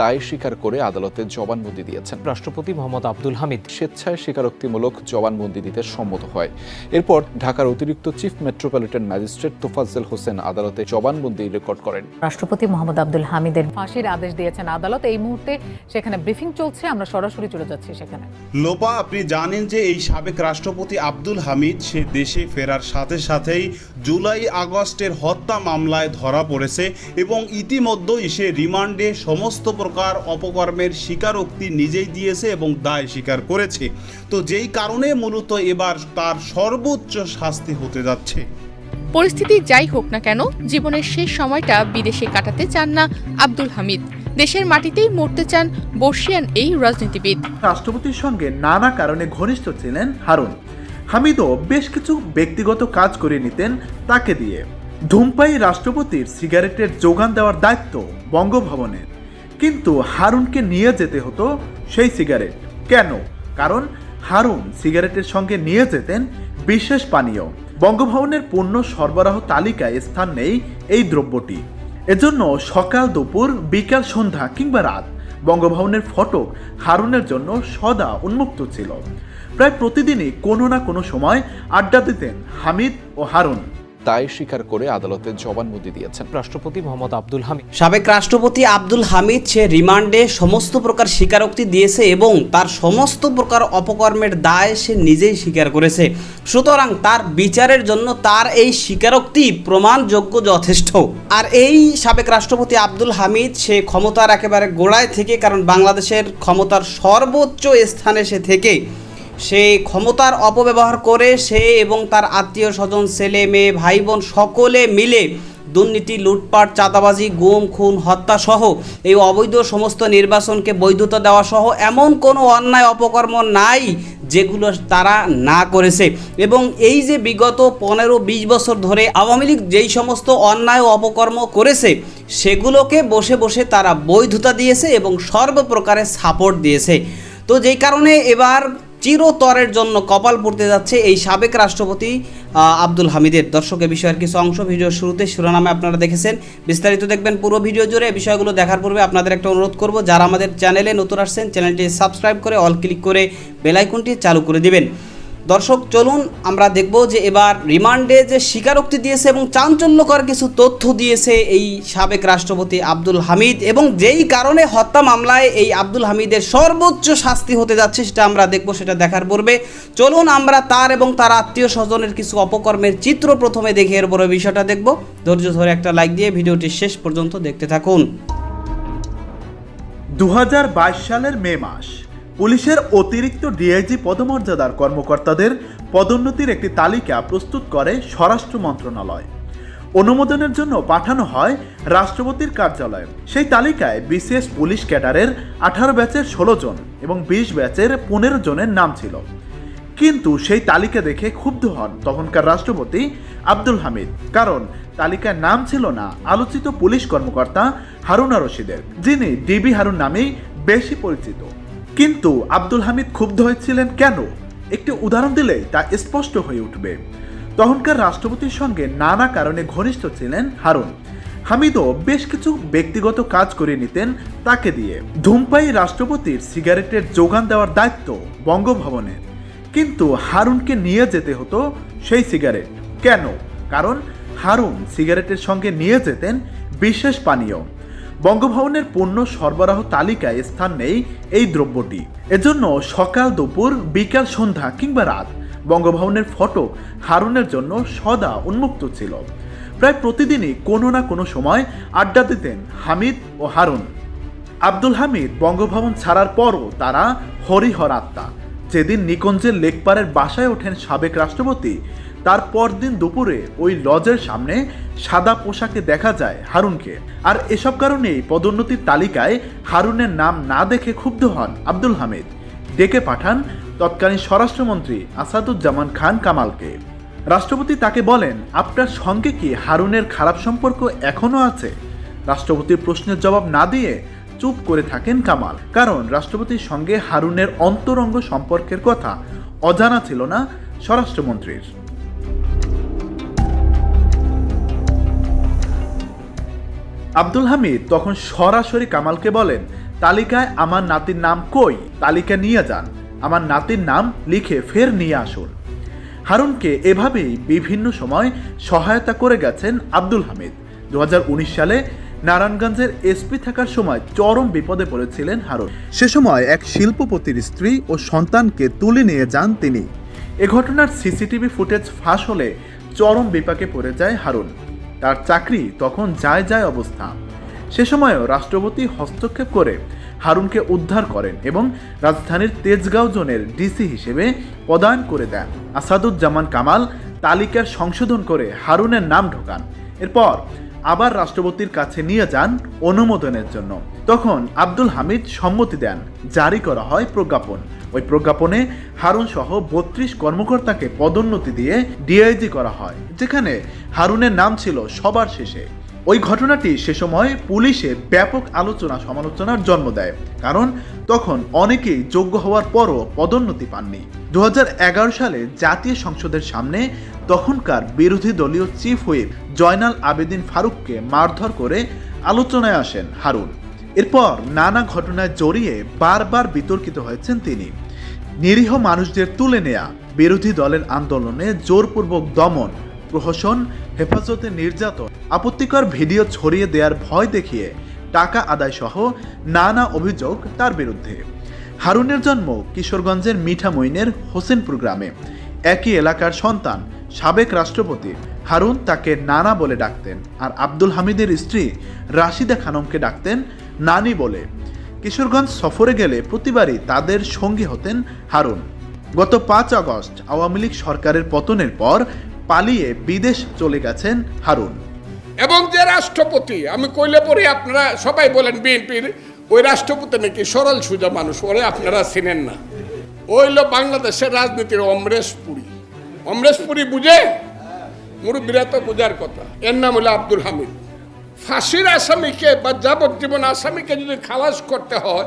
তাই স্বীকার করে আদালতে জবানবন্দি দিয়েছেন। রাষ্ট্রপতি মোহাম্মদ আব্দুল হামিদ। স্বেচ্ছায় স্বীকারোক্তিমূলক জবানবন্দি দিতে সম্মত হয়। এরপর ঢাকার অতিরিক্ত chief metropolitan magistrate Tofazzel Hossain আদালতে জবানবন্দি রেকর্ড করেন। রাষ্ট্রপতি মোহাম্মদ আব্দুল হামিদের ফাঁসির আদেশ দিয়েছেন আদালত। এই মুহূর্তে সেখানে ব্রিফিং চলছে আমরা সরাসরি চলে যাচ্ছি সেখানে। লোপা আপনি জানেন যে এই সাবেক রাষ্ট্রপতি আব্দুল হামিদ সে দেশে ফেরার সাথে সাথেই জুলাই আগস্টের হত্যা মামলায় ধরা পড়েছে এবং ইতিমধ্যেই সে রিমান্ডে সমস্ত প্রকার অপকর্মের স্বীকারোক্তি নিজেই দিয়েছে এবং দায় স্বীকার করেছে। তো যেই কারণে মূলত এবার তার সর্বোচ্চ শাস্তি হতে যাচ্ছে। পরিস্থিতি যাই হোক না কেন জীবনের শেষ সময়টা বিদেশে কাটাতে চান না আব্দুল হামিদ। দেশের মাটিতেই মরতে চান বর্ষিয়ান এই রাজনীতিবিদ। রাষ্ট্রপতির সঙ্গে নানা কারণে ঘনিষ্ঠ ছিলেন হারুন। হামিদও বেশ কিছু ব্যক্তিগত কাজ করে নিতেন তাকে দিয়ে। ধূমপাই রাষ্ট্রপতির সিগারেটের যোগান দেওয়ার দায়িত্ব বঙ্গভবনের। কিন্তু হারুনকে নিয়ে যেতে হতো সেই সিগারেট। কেন? কারণ হারুন সিগারেটের সঙ্গে নিয়ে যেতেন বিশেষ পানীয়। বঙ্গভবনের পণ্য সরবরাহ তালিকায় স্থান নেই এই দ্রব্যটি। এজন্য সকাল দুপুর, বিকাল সন্ধ্যা কিংবা রাত বঙ্গভবনের ফটক হারুনের জন্য সদা উন্মুক্ত ছিল। প্রায় প্রতিদিনই কোনো না কোনো সময় আড্ডা দিতেন হামিদ ও হারুন। তাই স্বীকার করে আদালতে জবানবন্দি দিয়েছেন। রাষ্ট্রপতি মোহাম্মদ আব্দুল হামিদ। সাবেক রাষ্ট্রপতি আব্দুল হামিদ সে রিমান্ডে সমস্ত প্রকার স্বীকারোক্তি দিয়েছে এবং তার সমস্ত প্রকার অপকর্মের দায় সে নিজেই স্বীকার করেছে। সুতরাং তার বিচারের জন্য তার এই স্বীকারোক্তি প্রমাণযোগ্য যথেষ্ট। আর এই সাবেক রাষ্ট্রপতি আব্দুল হামিদ সে ক্ষমতার একেবারে গোড়ায় থেকে কারণ বাংলাদেশের ক্ষমতার সর্বোচ্চ স্থানে সে থেকে সে ক্ষমতার অপব্যবহার করে সে এবং তার আত্মীয় স্বজন, ছেলে, মেয়ে ভাই বোন সকলে মিলে দুর্নীতি, লুটপাট, চাঁদাবাজি, গুম, খুন, হত্যা সহ এই অবৈধ সমস্ত নির্বাচনকে বৈধতা দেওয়া সহ এমন কোনো অন্যায় অপকর্ম নাই যেগুলো তারা না করেছে। এবং এই যে বিগত পনেরো বিশ বছর ধরে আওয়ামী লীগ যেই সমস্ত অন্যায় অপকর্ম করেছে, সেগুলোকে বসে বসে তারা বৈধতা দিয়েছে এবং সর্বপ্রকারে সাপোর্ট দিয়েছে। তো যেই কারণে এবার চিরতরের জন্য কপাল পড়তে যাচ্ছে এই সাবেক রাষ্ট্রপতি আব্দুল হামিদের। দর্শকের বিষয়ের কিছু অংশ ভিডিওর শুরুতে শিরোনামে আপনারা দেখেছেন। বিস্তারিত দেখবেন পুরো ভিডিও জুড়ে। এই বিষয়গুলো দেখার পূর্বে আপনাদের একটা অনুরোধ করব, যারা আমাদের চ্যানেলে নতুন আসছেন, চ্যানেলটি সাবস্ক্রাইব করে, অল ক্লিক করে বেলাইকনটি চালু করে দিবেন। দর্শক, চলুন আমরা দেখব যে এবার রিমান্ডে যে স্বীকারোক্তি দিয়েছে এবং চাঞ্চল্যকর কিছু তথ্য দিয়েছে এই সাবেক রাষ্ট্রপতি আব্দুল হামিদ এবং যেই কারণে হত্যা মামলায় এই আব্দুল হামিদের সর্বোচ্চ শাস্তি হতে যাচ্ছে সেটা আমরা দেখব, সেটা দেখার পূর্বে। চলুন আমরা তার এবং তার আত্মীয় স্বজনের কিছু অপকর্মের চিত্র প্রথমে দেখে এর পরে বিষয়টা দেখব। ধৈর্য ধরে একটা লাইক দিয়ে ভিডিওটি শেষ পর্যন্ত দেখতে থাকুন। দু হাজার বাইশ সালের মে মাস পুলিশের অতিরিক্ত ডিআইজি পদমর্যাদার কর্মকর্তাদের পদোন্নতির একটি তালিকা প্রস্তুত করে স্বরাষ্ট্র মন্ত্রণালয়। অনুমোদনের জন্য পাঠানো হয় রাষ্ট্রপতির কার্যালয়ে। সেই তালিকায় বিশেষ পুলিশ ক্যাডারের আঠারো ব্যাচের ষোলো জন এবং বিশ ব্যাচের পনেরো জনের নাম ছিল। কিন্তু সেই তালিকা দেখে ক্ষুব্ধ হন তখনকার রাষ্ট্রপতি আব্দুল হামিদ। কারণ তালিকায় নাম ছিল না, আলোচিত পুলিশ কর্মকর্তা হারুনা রশিদের, যিনি ডিবি হারুন নামেই বেশি পরিচিত। কিন্তু আব্দুল হামিদ ক্ষুব্ধ হয়েছিলেন কেন? একটি উদাহরণ দিলেই তা স্পষ্ট হয়ে উঠবে। তখনকার রাষ্ট্রপতির সঙ্গে নানা কারণে ঘনিষ্ঠ ছিলেন হারুন। হামিদও বেশ কিছু ব্যক্তিগত কাজ করে নিতেন তাকে দিয়ে। ধূমপাই রাষ্ট্রপতির সিগারেটের যোগান দেওয়ার দায়িত্ব বঙ্গভবনের কিন্তু হারুনকে নিয়ে যেতে হতো সেই সিগারেট। কেন? কারণ হারুন সিগারেটের সঙ্গে নিয়ে যেতেন বিশেষ পানীয়। বঙ্গভবনের পণ্য সরবরাহ তালিকায় স্থান নেই এই দ্রব্যটি। এজন্য সকাল দুপুর, বিকাল সন্ধ্যা কিংবা রাত বঙ্গভবনের ফটক হারুনের জন্য সদা উন্মুক্ত ছিল। প্রায় প্রতিদিনই কোনো না কোনো সময় আড্ডা দিতেন হামিদ ও হারুন। আব্দুল হামিদ বঙ্গভবন ছাড়ার পরও তারা হরিহর আত্মা। যেদিন নিকুঞ্জের লেকপাড়ের বাসায় ওঠেন সাবেক রাষ্ট্রপতি তার পরদিন দুপুরে ওই লজের সামনে সাদা পোশাকে দেখা যায় হারুনকে। আর এসব কারণেই পদোন্নতির তালিকায় হারুনের নাম না দেখে ক্ষুব্ধ হন আব্দুল হামিদ। ডেকে পাঠান তৎকালীন স্বরাষ্ট্রমন্ত্রী আসাদুজ্জামান খান কামালকে। রাষ্ট্রপতি তাকে বলেন, আপনার সঙ্গে কি হারুনের খারাপ সম্পর্ক এখনও আছে? রাষ্ট্রপতির প্রশ্নের জবাব না দিয়ে চুপ করে থাকেন কামাল। কারণ রাষ্ট্রপতির সঙ্গে হারুনের অন্তরঙ্গ সম্পর্কের কথা অজানা ছিল না স্বরাষ্ট্রমন্ত্রীর। আব্দুল হামিদ তখন সরাসরি কামালকে বলেন, তালিকায় আমার নাতির নাম কই? তালিকা নিয়ে যান। আমার নাতির নাম লিখে ফের নিয়ে আসুন। হারুনকে এভাবেই বিভিন্ন সময় সহায়তা করে গেছেন আব্দুল হামিদ। দু হাজার উনিশ সালে নারায়ণগঞ্জের এসপি থাকার সময় চরম বিপদে পড়েছিলেন হারুন। সে সময় এক শিল্পপতির স্ত্রী ও সন্তানকে তুলে নিয়ে যান তিনি। এ ঘটনার সিসিটিভি ফুটেজ ফাঁস হলে চরম বিপাকে পড়ে যায় হারুন। তার চাকরি তখন যায় যায় অবস্থা। সে সময়ও রাষ্ট্রপতি হস্তক্ষেপ করে হারুনকে উদ্ধার করেন এবং রাজধানীর তেজগাঁও জোনের ডিসি হিসেবে পদায়ন করে দেন। আসাদুজ্জামান কামাল তালিকার সংশোধন করে হারুনের নাম ঢোকান। এরপর আবার রাষ্ট্রপতির কাছে নিয়ে যান অনুমোদনের জন্য। তখন আব্দুল হামিদ সম্মতি দেন, জারি করা হয় প্রজ্ঞাপন। ওই প্রজ্ঞাপনে হারুন সহ বত্রিশ কর্মকর্তাকে পদোন্নতি দিয়ে ডিআইজি করা হয়, যেখানে হারুনের নাম ছিল সবার শেষে। ওই ঘটনাটি সে সময় পুলিশে ব্যাপক আলোচনা সমালোচনার জন্ম দেয়, কারণ তখন অনেকেই যোগ্য হওয়ার পরও পদোন্নতি পাননি। দু হাজার এগারো সালে জাতীয় সংসদের সামনে তখনকার বিরোধী দলীয় চিফ হুইপ জয়নাল আবেদিন ফারুককে মারধর করে আলোচনায় আসেন হারুন। এরপর নানা ঘটনায় জড়িয়ে বারবার বিতর্কিত হয়েছেন তিনি। নিরীহ মানুষদের তুলে নেয়া বিরোধী দলের আন্দোলনে জোরপূর্বক দমন, প্রহসন, হেফাজতে নির্যাতন, আপত্তিকর ভিডিও ছড়িয়ে দেওয়ার ভয় দেখিয়ে টাকা আদায় সহ নানা অভিযোগ তার বিরুদ্ধে। হারুনের জন্ম কিশোরগঞ্জের মিঠামইনের হোসেনপুর গ্রামে। একই এলাকার সন্তান, সাবেক রাষ্ট্রপতি। হারুন তাকে নানা বলে ডাকতেন আর আব্দুল হামিদের স্ত্রী রাশিদা খানমকে ডাকতেন নানি বলে। কিশোরগঞ্জ সফরে গেলে প্রতিবারই তাদের সঙ্গী হতেন হারুন। গত পাঁচ আগস্ট আওয়ামী লীগ সরকারের পতনের পর পালিয়ে বিদেশ চলে গেছেন হারুন। এবং যে রাষ্ট্রপতি, আমি কইলে পরে আপনারা সবাই বলেন বিএনপির, ওই রাষ্ট্রপতি নাকি সরল সুজা মানুষ, ওরে আপনারা চিনেন না। ওইল বাংলাদেশের রাজনীতির অমরেশ পুরী অমরেশ পুরী বুঝে? মুরব্বীরা তো বোঝার কথা। এর নাম হলো আব্দুল হামিদ। ফাঁসির আসামিকে বা যাবজ্জীবন আসামিকে যদি খালাস করতে হয়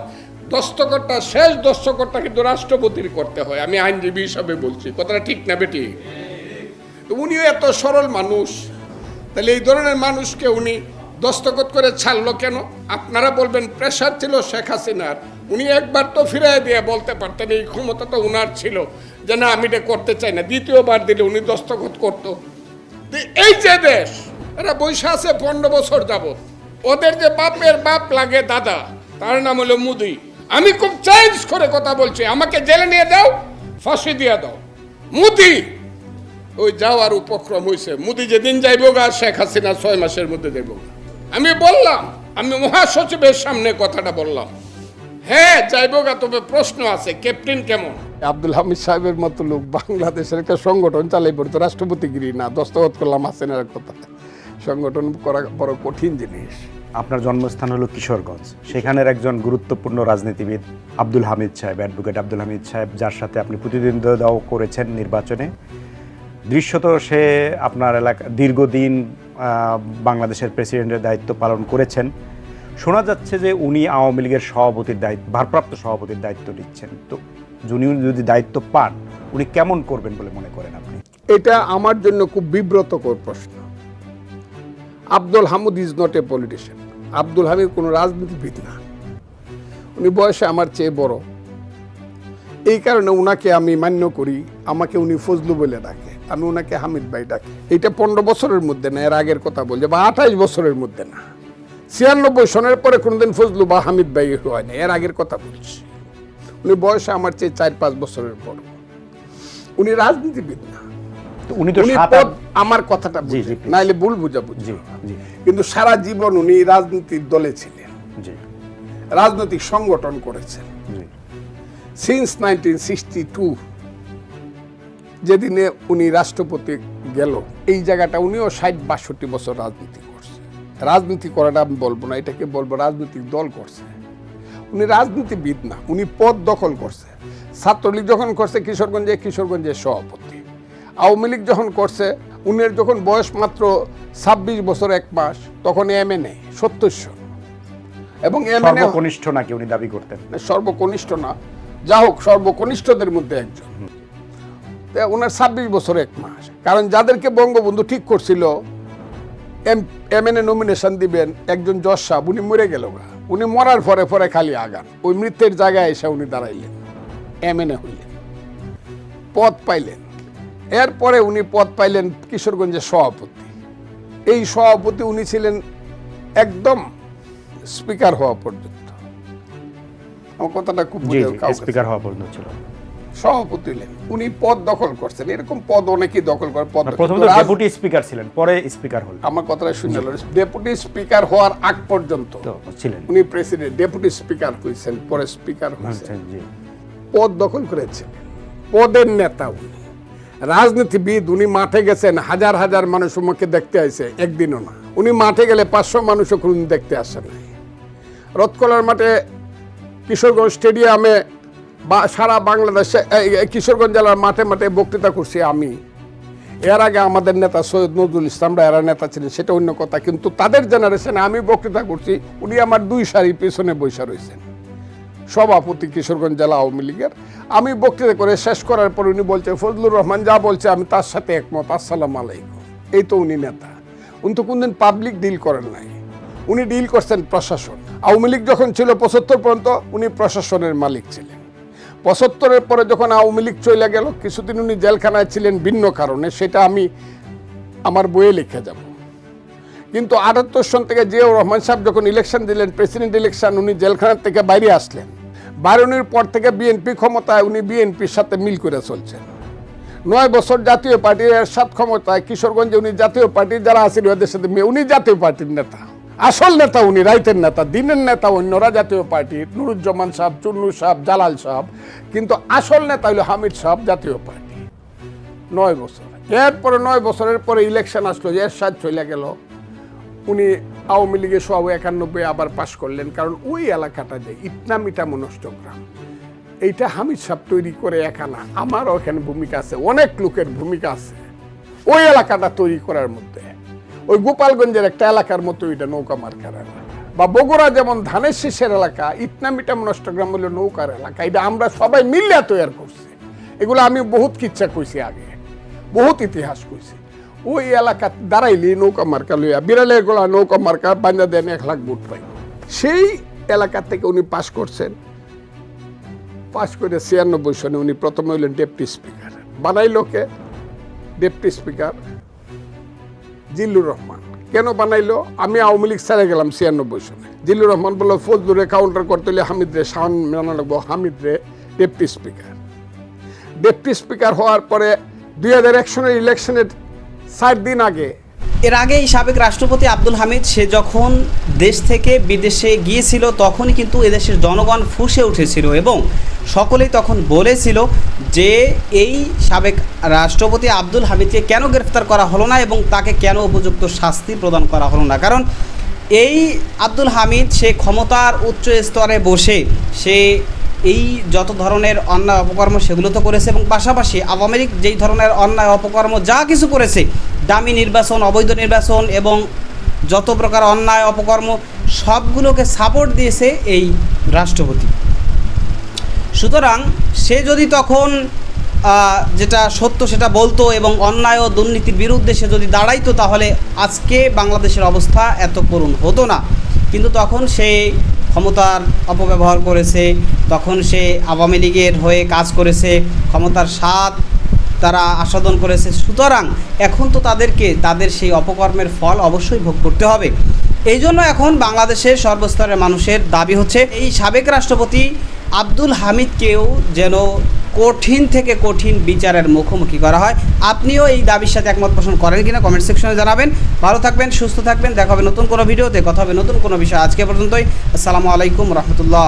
দস্তকরটা শেষ দস্তকরটা কিন্তু রাষ্ট্রপতির করতে হয়। আমি আইনজীবী হিসাবে বলছি। কথাটা ঠিক না, বেটি? উনিও এত সরল মানুষ। তাহলে এই ধরনের মানুষকে উনি দস্তখত করে ছাড়লো কেন? আপনারা বলবেন প্রেশার ছিল শেখ হাসিনার। উনি একবার তো ফিরিয়ে দিয়ে বলতে পারতেন, এই ক্ষমতা তো উনার ছিল যে না, আমি এটা করতে চাই না। দ্বিতীয়বার দিলে উনি দস্তখত করতো। এই যে দেশ এরা বৈশা আছে, পনেরো বছর যাবত ওদের যে বাপের বাপ লাগে দাদা, তার নাম হলো মুদি। আমি খুব চেঞ্জ করে কথা বলছি, আমাকে জেলে নিয়ে দাও ফাঁসি দিয়ে দাও। মুদি! ওই যাওয়ার উপক্রম হয়েছে মোদি যেদিন যাইব গা, শেখ হাসিনা ছয় মাসের মধ্যে দেব। আমি বললাম, আমি মহাসচিবের সামনে কথাটা বললাম। হ্যাঁ যাইব গা, তবে প্রশ্ন আছে ক্যাপ্টেন কেমন? আব্দুল হামিদ সাহেবের মতো লোক বাংলাদেশের একটা সংগঠন চালাই পড়তো রাষ্ট্রপতিগিরি না, দস্তখত করলাম হাসিনার কথা। সংগঠন করা বড় কঠিন জিনিস। আপনার জন্মস্থান হলো কিশোরগঞ্জ। সেখানের একজন গুরুত্বপূর্ণ রাজনীতিবিদ আব্দুল হামিদ সাহেব অ্যাডভোকেট আব্দুল হামিদ সাহেব যার সাথে আপনি প্রতিদ্বন্দ্বিতাও করেছেন নির্বাচনে। দৃশ্যত সে আপনার এলাকা দীর্ঘদিন বাংলাদেশের প্রেসিডেন্টের দায়িত্ব পালন করেছেন। শোনা যাচ্ছে যে উনি আওয়ামী লীগের সভাপতির দায়িত্ব ভারপ্রাপ্ত সভাপতির দায়িত্ব নিচ্ছেন। তো উনি যদি দায়িত্ব পান উনি কেমন করবেন বলে মনে করেন আপনি? এটা আমার জন্য খুব বিব্রতকর প্রশ্ন। Abdul Hamud is not a politician. Abdul Hamid কোনো রাজনীতিবিদ না। উনি বয়সে আমার চেয়ে বড়। এই কারণে উনাকে আমি মান্য করি, আমাকে উনি ফজলু বলে ডাকে, আমি ওনাকে হামিদ ভাই ডাকি। এটা পনেরো বছরের মধ্যে না, এর আগের কথা বলছে, বা আঠাইশ বছরের মধ্যে না। ছিয়ানব্বই সনের পরে কোনোদিন ফজলু বা হামিদ ভাই হয় না এর আগের কথা বলছি। উনি বয়সে আমার চেয়ে চার পাঁচ বছরের বড়। উনি রাজনীতিবিদ না। উনি তো আমার কথাটা. নাইলে ভুল বুঝাবুঝি। কিন্তু সারা জীবন উনি রাজনীতির দলে ছিলেন। রাজনৈতিক সংগঠন করেছেন। সিন্স নাইনটিন সিক্সটি টু যেদিনে উনি রাষ্ট্রপতি গেল এই জায়গাটা উনিও ষাট বাষট্টি বছর রাজনীতি করছে। রাজনীতি করাটা আমি বলব না এটাকে বলব রাজনৈতিক দল করছে। উনি রাজনীতিবিদ না উনি পদ দখল করছে। ছাত্রলীগ যখন করছে কিশোরগঞ্জে কিশোরগঞ্জের সভাপতি। আওয়ামী লীগ যখন করছে উনের যখন বয়স মাত্র ছাব্বিশ বছর এক মাস তখন এম এন এ সত্তরশো। এবং এম এন এ সর্বকনিষ্ঠ নাকি উনি দাবি করতেন? সর্বকনিষ্ঠ না। যা হোক সর্বকনিষ্ঠদের মধ্যে একজন। ওনার ছাব্বিশ বছর এক মাস। কারণ যাদেরকে বঙ্গবন্ধু ঠিক করছিল এম এন এ নমিনেশন দিবেন একজন জজ সাহেব উনি মরে গেল গা। উনি মরার পরে পরে খালি আগান। ওই মৃত্যুর জায়গায় এসে উনি দাঁড়াইলেন এমএনএ হইলেন। পদ পাইলেন। এরপরে উনি পদ পাইলেন কিশোরগঞ্জের সভাপতি। এই সভাপতি উনি ছিলেন একদম স্পিকার হওয়া পর্যন্ত। আমার কথাটা খুব স্পিকার হওয়া পর্যন্ত ছিল। সভাপতি হলেন। উনি পদ দখল করছেন। এরকম পদ অনেকেই দখল করে পদ প্রথমে তো ডেপুটি স্পিকার ছিলেন পরে স্পিকার হলেন। আমার কথাটা শুনে ডেপুটি স্পিকার হওয়ার আগ পর্যন্ত ছিলেন। উনি প্রেসিডেন্ট ডেপুটি স্পিকার হয়েছেন পরে স্পিকার হয়েছেন পদ দখল করেছেন। পদের নেতা উনি। রাজনীতিবিদ, উনি মাঠে গেছেন, হাজার হাজার মানুষ মুখে দেখতে আসে একদিনও না। উনি মাঠে গেলে পাঁচশো মানুষও কোনদিন দেখতে আসে নাই। রথকলার মাঠে কিশোরগঞ্জ স্টেডিয়ামে বা সারা বাংলাদেশে কিশোরগঞ্জ জেলার মাঠে মাঠে বক্তৃতা করছি আমি। এর আগে আমাদের নেতা সৈয়দ নজরুল ইসলামরা এরা নেতা ছিলেন, সেটা অন্য কথা, কিন্তু তাদের জেনারেশনে আমি বক্তৃতা করছি, উনি আমার দুই সারি পেছনে বৈশা রয়েছেন। সভাপতি কিশোরগঞ্জ জেলা আওয়ামী লীগের। আমি বক্তৃতা করে শেষ করার পর উনি বলছে, ফজলুর রহমান যা বলছে, আমি তার সাথে একমত। আসসালাম আলাইকুম। এই তো উনি নেতা। উনি তো কোনদিন পাবলিক ডিল করেন নাই। উনি ডিল করছেন প্রশাসন। আওয়ামী লীগ যখন ছিল পঁচাত্তর পর্যন্ত, উনি প্রশাসনের মালিক ছিলেন। পঁচাত্তরের পরে যখন আওয়ামী লীগ চলে গেল, কিছুদিন উনি জেলখানায় ছিলেন ভিন্ন কারণে, সেটা আমি আমার বইয়ে লিখে যাব। কিন্তু আটাত্তর সন থেকে জিয়াউর রহমান সাহেব যখন ইলেকশন দিলেন প্রেসিডেন্ট ইলেকশন উনি জেলখানার থেকে বাইরে আসলেন। বারণের পর থেকে বিএনপি ক্ষমতায় উনি বিএনপির সাথে মিল করে চলছেন। নয় বছর জাতীয় পার্টির সাত ক্ষমতায় কিশোরগঞ্জে উনি জাতীয় পার্টির যারা আছেন ওদের সাথে উনি জাতীয় পার্টির নেতা। আসল নেতা উনি, রাইতের নেতা, দিনের নেতা অন্যরা জাতীয় পার্টির, নুরুজ্জামান সাহেব, চুন্নু সাহেব, জালাল সাহেব। কিন্তু আসল নেতা হলো হামিদ সাহেব, জাতীয় পার্টি। নয় বছর। এরপরে নয় বছরের পরে ইলেকশন আসলো এর সাজ চলে গেল। উনি আওয়ামী লীগের সব একানব্বই আবার পাশ করলেন, কারণ ওই এলাকাটা যে ইটনামিটা মনষ্টগ্রাম এইটা হামিদ সাহেব তৈরি করে একা না, আমারও এখানে ভূমিকা আছে, অনেক লোকের ভূমিকা আছে। ওই এলাকাটা তৈরি করার মধ্যে, ওই গোপালগঞ্জের একটা এলাকার মতো এটা নৌকা মার্কার বা বগুড়া যেমন ধানের শীষের এলাকা, ইটনামিটা মনষ্টগ্রাম হলো নৌকার এলাকা, এটা আমরা সবাই মিলিয়া তৈরি করছি। এগুলো আমি বহুত কিচ্ছা কইছি আগে, বহুত ইতিহাস কইছি। ওই এলাকা দাঁড়াইলি নৌকা মার্কা লইয়া, বিড়ালের গোলা নৌকা মার্কা বান্ধা দেন এক লাখ ভোট পাই। সেই এলাকা থেকে উনি পাশ করছেন। পাশ করে ছিয়ানব্বই সনে উনি প্রথমে হইলেন ডেপুটি স্পিকার। বানাইলো কে? Deputy speaker Zillur Rahman. কেন বানাইলো? আমি আওয়ামী লীগ ছেড়ে গেলাম ছিয়ানব্বই সনে। জিল্লুর রহমান বলল, ফজলুরে কাউন্টার করতে হলে হামিদ রে শাহান মানা লাগবো হামিদ রে ডেপুটি স্পিকার। ডেপুটি স্পিকার হওয়ার পরে দুই হাজার এক সনের ইলেকশনের ষাট দিন আগে। এর আগে এই সাবেক রাষ্ট্রপতি আব্দুল হামিদ, সে যখন দেশ থেকে বিদেশে গিয়েছিল, তখনই কিন্তু এদেশের জনগণ ফুসে উঠেছিল এবং সকলেই তখন বলেছিল যে এই সাবেক রাষ্ট্রপতি আব্দুল হামিদকে কেন গ্রেফতার করা হলো না এবং তাকে কেন উপযুক্ত শাস্তি প্রদান করা হলো না। কারণ এই আব্দুল হামিদ সে ক্ষমতার উচ্চ স্তরে বসে সে এই যত ধরনের অন্যায় অপকর্ম সেগুলো তো করেছে এবং পাশাপাশি আওয়ামী লীগ যেই ধরনের অন্যায় অপকর্ম যা কিছু করেছে, দামি নির্বাচন, অবৈধ নির্বাচন এবং যত প্রকার অন্যায় অপকর্ম, সবগুলোকে সাপোর্ট দিয়েছে এই রাষ্ট্রপতি। সুতরাং সে যদি তখন যেটা সত্য সেটা বলতো এবং অন্যায় ও দুর্নীতির বিরুদ্ধে সে যদি দাঁড়াইতো তাহলে আজকে বাংলাদেশের অবস্থা এত করুণ হতো না। কিন্তু তখন সে ক্ষমতার অপব্যবহার করেছে, তখন সে আওয়ামী লীগের হয়ে কাজ করেছে, ক্ষমতার স্বাদ তারা আস্বাদন করেছে। সুতরাং এখন তো তাদেরকে, তাদের সেই অপকর্মের ফল অবশ্যই ভোগ করতে হবে। এই জন্য এখন বাংলাদেশের সর্বস্তরের মানুষের দাবি হচ্ছে, এই সাবেক রাষ্ট্রপতি আব্দুল হামিদকেও যেন কঠিন থেকে কঠিন বিচারের মুখোমুখি করা হয়। আপনিও এই দাবির সাথে একমত পোষণ করেন কিনা কমেন্ট সেকশনে জানাবেন। ভালো থাকবেন, সুস্থ থাকবেন, দেখা হবে নতুন কোনো ভিডিওতে কথা হবে নতুন কোনো বিষয় আজকে পর্যন্তই। আসসালামু আলাইকুম রহমতুল্লাহ।